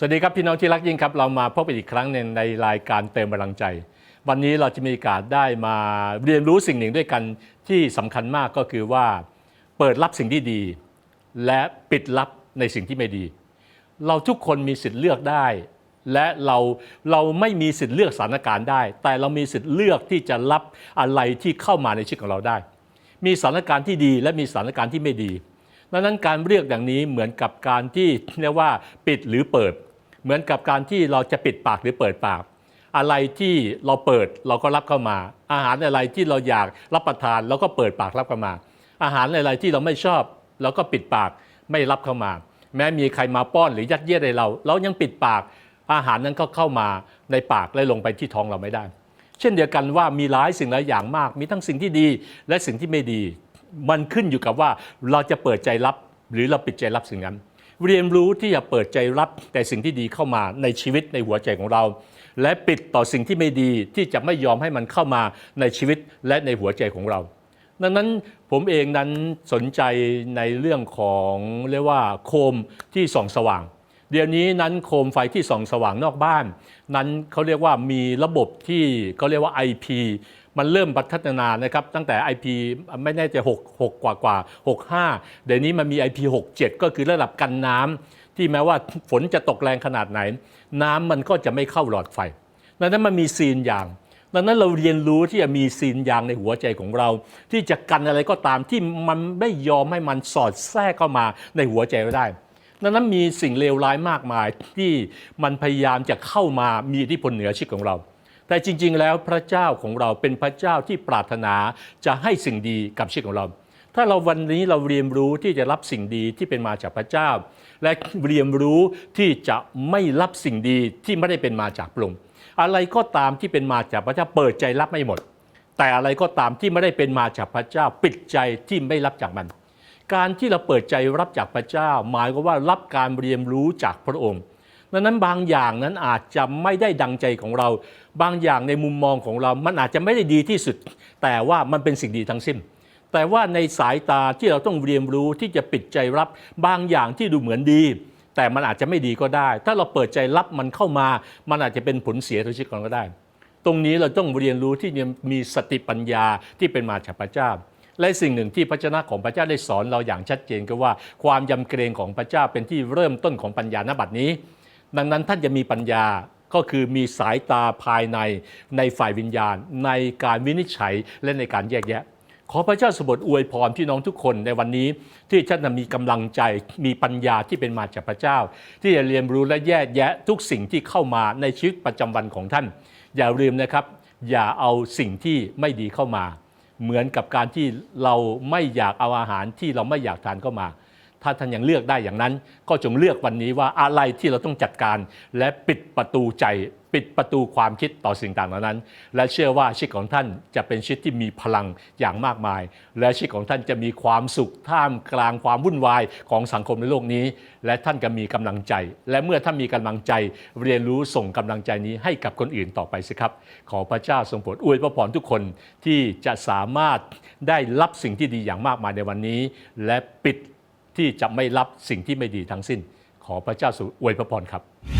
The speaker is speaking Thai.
สวัสดีครับพี่น้องที่รักยิ่งครับ เรามาพบกันอีกครั้งหนึ่งในรายการเติมพลังใจ วันนี้เราจะมีโอกาสได้มาเรียนรู้สิ่งหนึ่งด้วยกันที่สำคัญมากก็คือว่าเปิดรับสิ่งที่ดี และปิดรับในสิ่งที่ไม่ดี เราทุกคนมีสิทธิ์เลือกได้ และเราเราไม่มีสิทธิ์เลือกสถานการณ์ได้ แต่เรามีสิทธิ์เลือกที่จะรับอะไรที่เข้ามาในชีวิตของเราได้ มีสถานการณ์ที่ดีและมีสถานการณ์ที่ไม่ดีดังนั้นการเลือกอย่างนี้เหมือนกับการที่เรียกว่าปิดหรือเปิด เหมือนกับการที่เราจะปิดปากหรือเปิดปาก อะไรที่เราเปิดเราก็รับเข้ามา อาหารอะไรที่เราอยากรับประทานเราก็เปิดปากรับเข้ามา อาหารอะไรที่เราไม่ชอบเราก็ปิดปากไม่รับเข้ามา แม้มีใครมาป้อนหรือยัดเยียดให้เรา เรายังปิดปากอาหารนั้นก็เข้ามาในปากและลงไปที่ท้องเราไม่ได้ เช่นเดียวกันว่ามีหลายสิ่งหลายอย่างมาก มีทั้งสิ่งที่ดีและสิ่งที่ไม่ดี มันขึ้นอยู่กับว่าเราจะเปิดใจรับหรือเราปิดใจรับสิ่งนั้น เรียนรู้ที่จะเปิดใจรับแต่สิ่งที่ดีเข้ามาในชีวิตในหัวใจของเรา และปิดต่อสิ่งที่ไม่ดีที่จะไม่ยอมให้มันเข้ามาในชีวิตและในหัวใจของเราดังนั้นผมเองนั้นสนใจในเรื่องของเรียกว่าโคมที่ส่องสว่าง เดี๋ยวนี้นั้นโคมไฟที่ส่องสว่างนอกบ้าน นั้นเขาเรียกว่ามีระบบที่เขาเรียกว่า IP มันเริ่มพัฒนานะครับตั้งแต่ IP ไม่แน่ใจ6 6กว่ากว่า65 เดี๋ยวนี้มันมี IP 67 ก็คือระดับกันน้ำที่แม้ว่าฝนจะตกแรงขนาดไหน น้ำมันก็จะไม่เข้าหลอดไฟดังนั้นมันมีซีนอย่างดังนั้นเราเรียนรู้ที่จะมีซีนยางในหัวใจของเรา ที่จะกันอะไรก็ตามที่มันไม่ยอมให้มันสอดแทรกเข้ามาในหัวใจเราได้ ดังนั้นมีสิ่งเลวร้ายมากมายที่มันพยายามจะเข้ามามีอิทธิพลเหนือชีวิตของเรา แต่จริง ๆ แล้วพระเจ้าของเราเป็นพระเจ้าที่ปรารถนาจะให้สิ่งดีกับชีวิตของเรา ถ้าเราวันนี้เราเรียนรู้ที่จะรับสิ่งดีที่เป็นมาจากพระเจ้า และเรียนรู้ที่จะไม่รับสิ่งดีที่ไม่ได้เป็นมาจากพระองค์อะไรก็ตามที่เป็นมาจากพระเจ้าเปิดใจรับไม่หมด แต่อะไรก็ตามที่ไม่ได้เป็นมาจากพระเจ้าปิดใจที่ไม่รับจากมัน การที่เราเปิดใจรับจากพระเจ้า หมายก็ว่ารับการเรียนรู้จากพระองค์ดังนั้นบางอย่างนั้นอาจจะไม่ได้ดังใจของเรา บางอย่างในมุมมองของเรา มันอาจจะไม่ได้ดีที่สุด แต่ว่ามันเป็นสิ่งดีทั้งสิ้น แต่ว่าในสายตาที่เราต้องเรียนรู้ที่จะปิดใจรับบางอย่างที่ดูเหมือนดี แต่มันอาจจะไม่ดีก็ได้ ถ้าเราเปิดใจรับมันเข้ามา มันอาจจะเป็นผลเสียต่อชีวิตของเราก็ได้ ตรงนี้เราต้องเรียนรู้ที่จะมีสติปัญญาที่เป็นมาจากพระเจ้า และสิ่งหนึ่งที่พระเจ้าของพระเจ้าได้สอนเราอย่างชัดเจนก็ว่า ความยำเกรงของพระเจ้าเป็นที่เริ่มต้นของปัญญาณบัดนี้ ดังนั้นท่านจะมีปัญญาก็คือมีสายตาภายในในฝ่ายวิญญาณ ในการวินิจฉัยและในการแยกแยะ ขอพระเจ้าสมบูรณ์อวยพรพี่น้องทุกคนในวันนี้ ที่ท่านมีกำลังใจมีปัญญาที่เป็นมาจากพระเจ้า ที่จะเรียนรู้และแยกแยะทุกสิ่งที่เข้ามาในชีวิตประจำวันของท่าน อย่าลืมนะครับ อย่าเอาสิ่งที่ไม่ดีเข้ามา เหมือนกับการที่เราไม่อยากเอาอาหารที่เราไม่อยากทานเข้ามา ถ้าท่านยังเลือกได้อย่างนั้น ก็จงเลือกวันนี้ว่าอะไรที่เราต้องจัดการ และปิดประตูใจ ปิดประตูความคิดต่อสิ่งต่างเหล่านั้น และเชื่อว่าชีวิตของท่านจะเป็นชีวิตที่มีพลังอย่างมากมาย และชีวิตของท่านจะมีความสุขท่ามกลางความวุ่นวายของสังคมในโลกนี้ และท่านก็มีกำลังใจ และเมื่อท่านมีกำลังใจเรียนรู้ส่งกำลังใจนี้ให้กับคนอื่นต่อไปสิครับ ขอพระเจ้าทรงโปรดอวยพระพรทุกคนที่จะสามารถได้รับสิ่งที่ดีอย่างมากมายในวันนี้ และปิด ที่จะไม่รับสิ่งที่ไม่ดีทั้งสิ้น ขอพระเจ้าสุอวยพระพรครับ